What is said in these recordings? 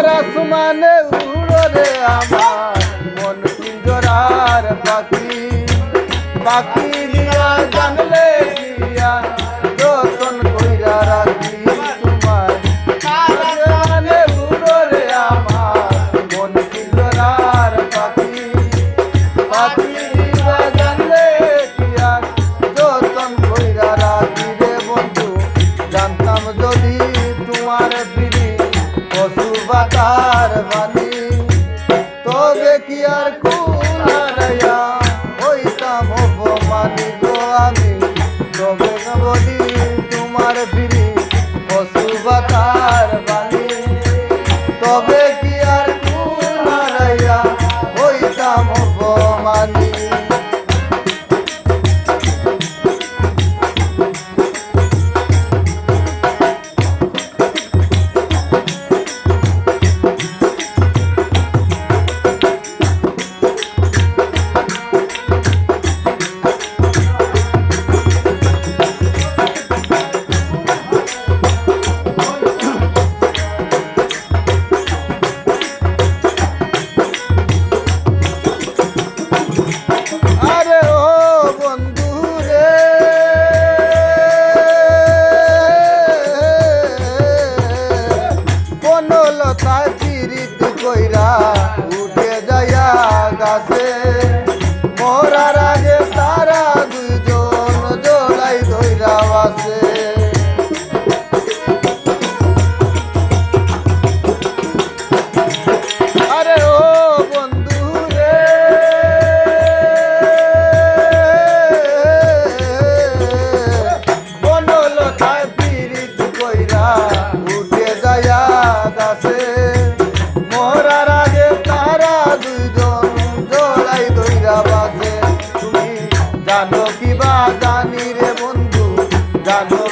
আমার আসমানে উড়ো রে আমার কি আর কো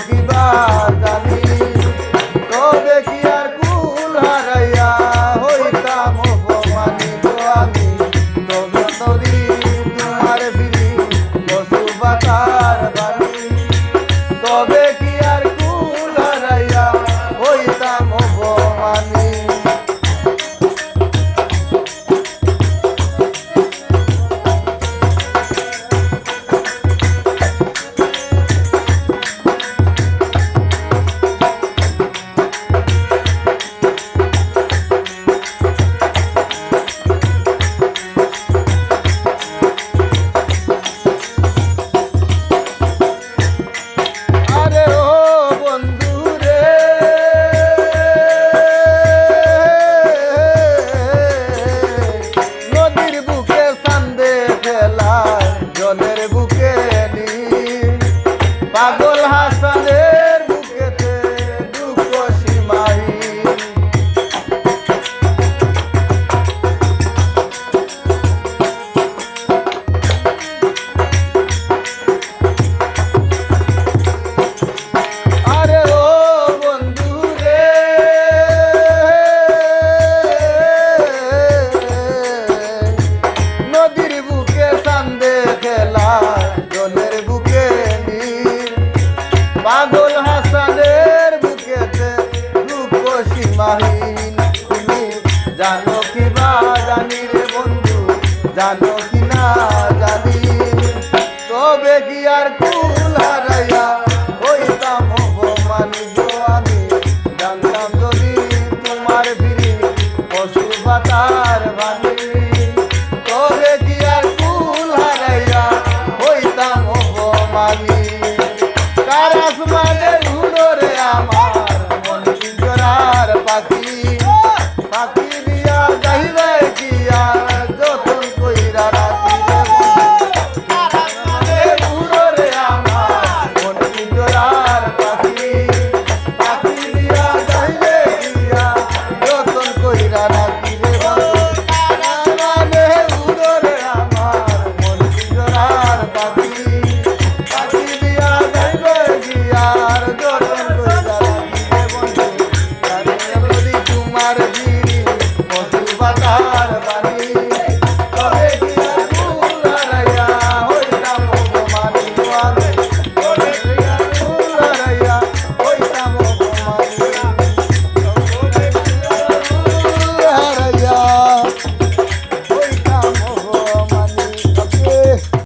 দিবা জানি পাগল হাসান রে। বাদল হাসানের বুকেতে দুঃখ সীমাহীন তুমি। জানো কি বা জানি রে বন্ধু, জানো কি না জানি। তবে কি আর কুল হারাইয়া হইতাম অপমানিত আমি। জানতাম যদি তোমার ফিরি পশু পাতা Yes, mother.